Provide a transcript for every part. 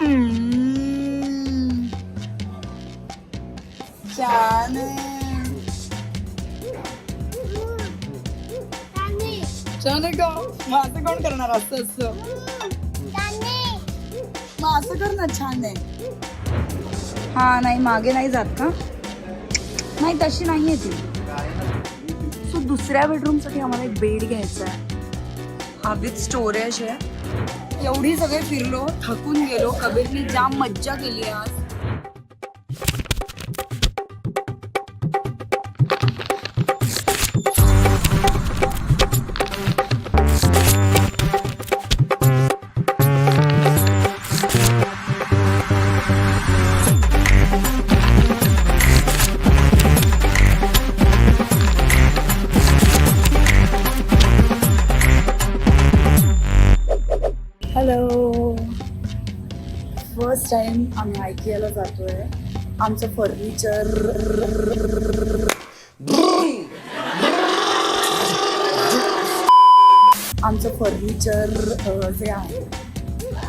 हम्म. छान आहे. छान आहे का. मग असं कोण करणार असं? असं. मग असं कर ना छान आहे हा नाही मागे नाही जात का? नाही तशी नाही आहे ती. सो दुसऱ्या बेडरूमसाठी आम्हाला एक बेड घ्यायचा आहे. हा विथ स्टोरेज आहे. एवढी सगळे फिरलो थकून गेलो. कबीरने जाम मज्जा केली आज. फर्स्ट टाइम आम्ही आयकियाला जातोय. आमचं फर्निचर आमचं फर्निचर जे आहे.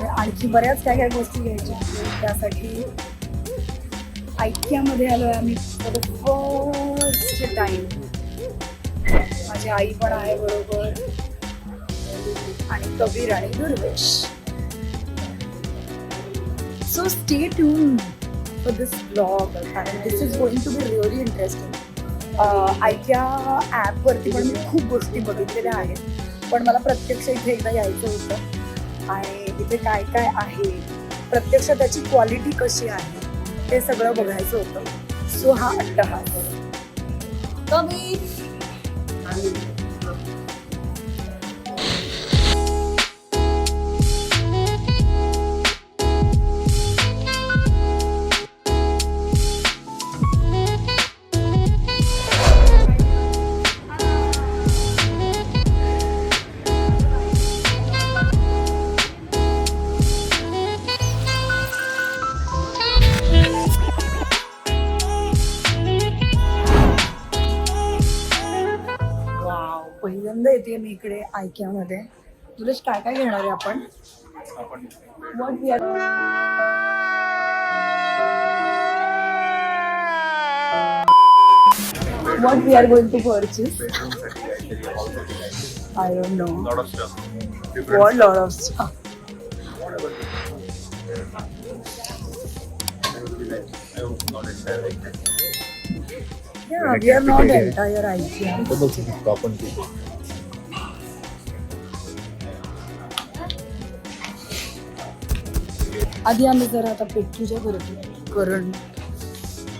आणखी बऱ्याच काय काय गोष्टी घ्यायच्या त्यासाठी ऐक्यामध्ये आलो आहे आम्ही फर्स्ट टाइम माझी आई पण आहे बरोबर. आणि कबीर आणि Durvesh. So stay tuned for this blog कारण this is going to be really interesting आयक्या ॲपवरती पण मी खूप गोष्टी बघितलेल्या आहेत. पण मला प्रत्यक्ष इथे एकदा यायचं होतं. आणि इथे काय काय आहे? प्रत्यक्ष त्याची क्वालिटी कशी आहे? ते सगळं बघायचं होतं. सो हा अट्टहास. कमी. येते मी इकडे आयक्यामध्ये तुला काय काय घेणार आहे आपण What we are- What we are going to purchase? I don't know. lot of stuff. What lot of stuff. I hope not entire like that. Yeah, we are not entire IKEA. आधी आम्ही जरा आता पेटूच्या करतो कारण.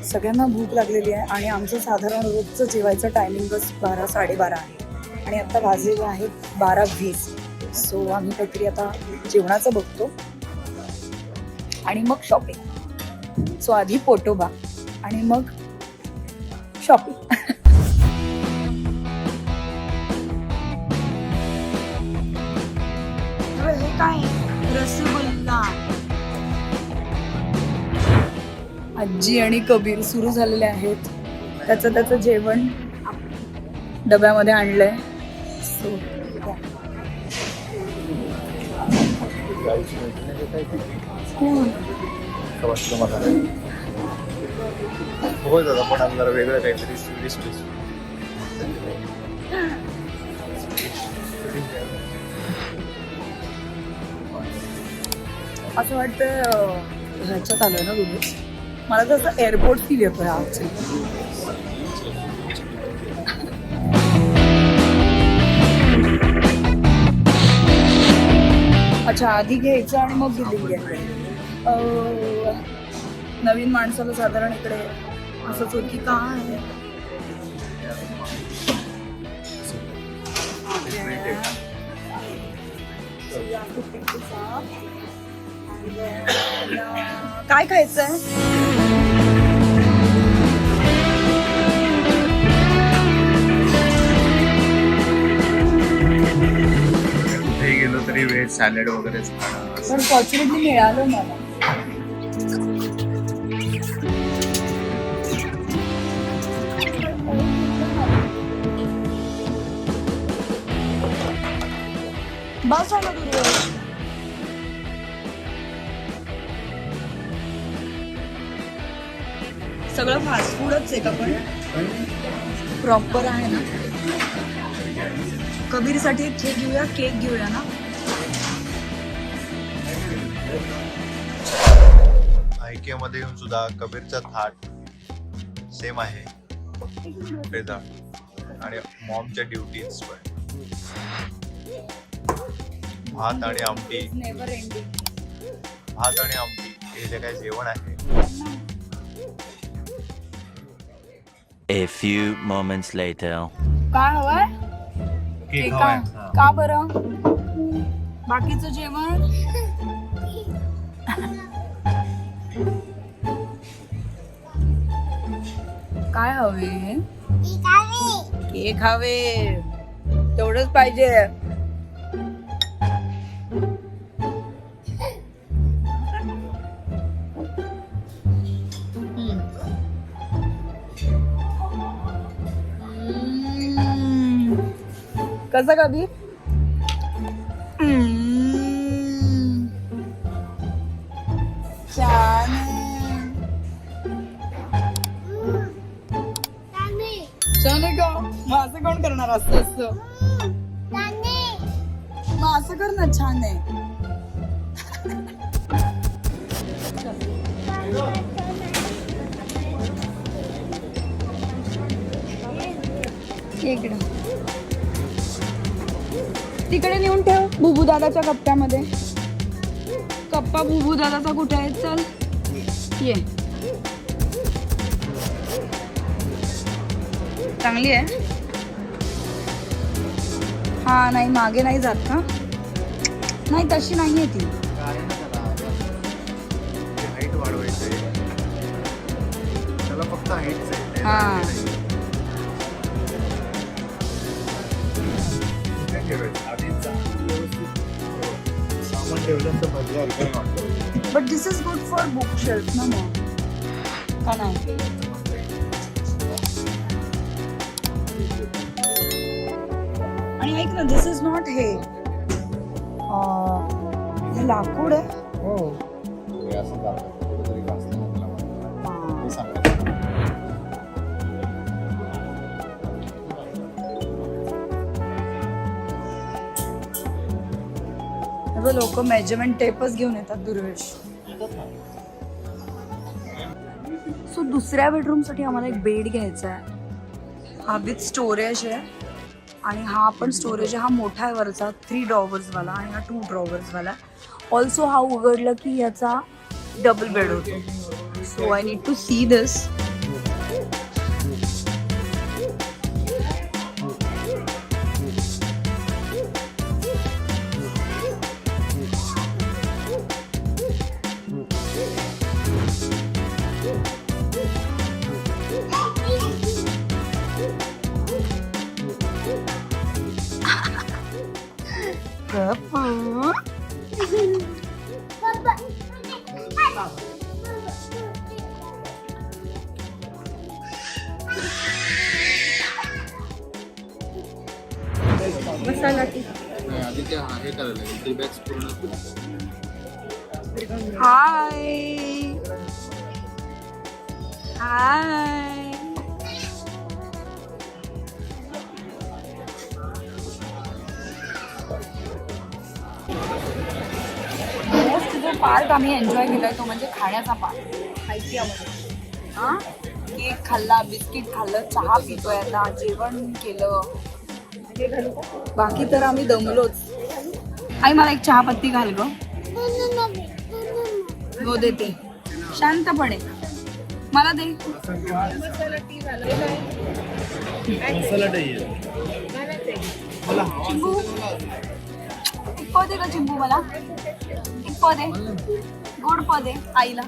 सगळ्यांना भूक लागलेली आहे आणि आमचं साधारण रोजचं जेवायचं टायमिंगच बारा साडेबारा आहे. आणि आता वाजलेले आहेत बारा वीस. सो आम्ही काहीतरी आता जेवणाचं बघतो. आणि मग शॉपिंग सो आधी पोटोबा आणि मग शॉपिंग हे काय? रसगुल्ला. आजी आणि कबीर सुरू झालेले आहेत. त्याचं त्याचं जेवण डब्यामध्ये आणलंय. सो हो दादा पण जरा वेगळं काहीतरी डिश असं वाटतं ह्याच्यात आलोय ना तुम्ही? मला तसं एअरपोर्ट फील येतोय ॲक्च्युली अच्छा आधी घ्यायचं आणि मग बिलिंग घ्यायचं. नवीन माणसाला साधारण इकडे असंच होत की काय काय खायचंय गेलो तरी व्हेज सॅलड. पण फॉर्च्युनेटली मिळालं मला बस झालं सगळं फास्ट फूडच आहे का पण? प्रॉपर आहे ना? कबीरसाठी एक केक घेऊया केक घेऊया ना? आयकिया मध्ये येऊन सुद्धा कबीरचा थाट सेम आहे. आणि मॉमच्या ड्युटीज पण. भात आणि आमटी. नेव्हर एंडिंग भात आणि आमटी. हे जे काही जेवण आहे. A few moments later. काय हवंय? केक हवाय का का बरं? बाकीचं जेवण? काय हवे? केक हवे. तेवढंच पाहिजे. कसं कबीर हम्म. छान. छान आहे का मग असं कोण करणार असं असं मग असं कर ना छान आहे इकडं तिकडे नेऊन ठेव बुबू दादाच्या कप्प्यामध्ये. कप्पा बुबू दादाचा कुठे आहे? चल. ये. चांगली आहे? हा नाही मागे नाही जात का नाही तशी नाही आहे ती. हाईट वाढवायचे हा. But this is good for bookshelf ना मग का नाही आणि ऐक ना दिस इज नॉट हे हे लाकूड आहे. हो. लोक मेजरमेंट टेपच घेऊन येतात दुर्वेश. सो दुसऱ्या बेडरूमसाठी आम्हाला एक बेड घ्यायचा आहे हा विथ स्टोरेज आहे. आणि हा पण स्टोरेज आहे. हा मोठा आहे वरचा थ्री ड्रॉवर्सवाला आणि हा टू ड्रॉवर्सवाला ऑल्सो हा उघडलं की याचा डबल बेड होतो. So I need to see this masala tea आधी ते हे करायला लागेल. टी बॅग्स पूर्ण हाय हाय मोस्ट जो पार्ट आम्ही एन्जॉय केलाय तो म्हणजे खाण्याचा पार्ट आयकियामध्ये हां? केक खाल्ला बिस्किट खाल्लं चहा पितोय आता जेवण केलं. बाकी तर आम्ही दमलोच. आई मला एक चहापत्ती घाल ग. हो देते. शांतपणे. मला दे. चिंबू. एक दे का चिंबू मला. एक पाव दे. गोड पदे आईला.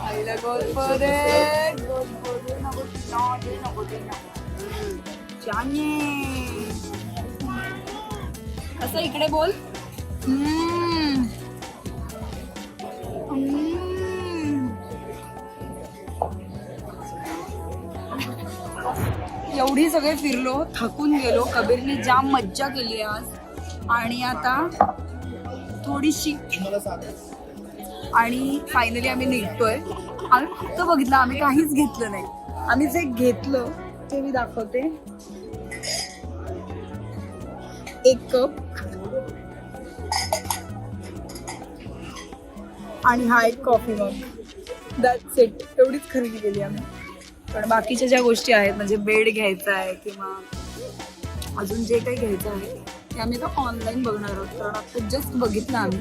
आईला गोड पदे गोड पाव नको नको नको असं इकडे बोल. एवढी सगळे फिरलो थकून गेलो. कबीरने जाम मज्जा केली आज. आणि आता थोडीशी आणि फायनली आम्ही निघतोय. आम्ही फक्त बघितलं आम्ही काहीच घेतलं नाही. आम्ही जे घेतलं ते मी दाखवते. एक कप. आणि हा एक कॉफी मग दॅट्स इट एवढीच खरेदी केली आम्ही. पण बाकीच्या ज्या गोष्टी आहेत म्हणजे बेड घ्यायचा आहे किंवा अजून जे काही घ्यायचं आहे ते आम्ही तर ऑनलाईन बघणार आहोत. कारण आता जस्ट बघितलं आम्ही.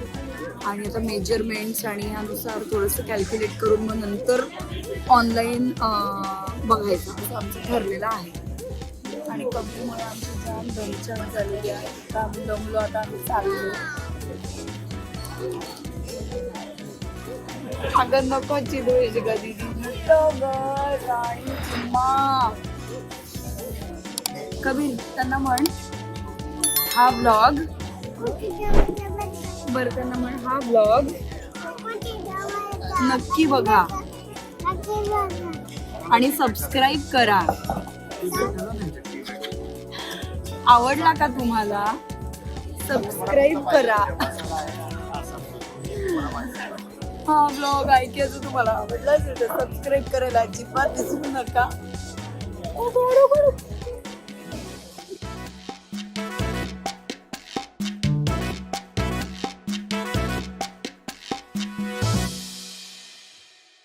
आणि आता मेजरमेंट्स आणि यानुसार थोडंसं कॅल्क्युलेट करून मग नंतर ऑनलाईन बघायचं. असं आमचं ठरलेलं आहे. आणि कमीमुळे आमची जाम दमछान झालेली आहे. आता आम्ही दमलो आता आम्ही चाललो. अगं नको चिडू याची कधी राणी चिम्मा. कबीर त्यांना म्हण. हा ब्लॉग बरं म्हण हा ब्लॉग नक्की बघा. आणि सबस्क्राईब करा. आवडला का तुम्हाला? सबस्क्राईब करा. हा ब्लॉग ऐकायचं तुम्हाला आवडला असेल तर सबस्क्राईब करायला अजिबात दिसू नका.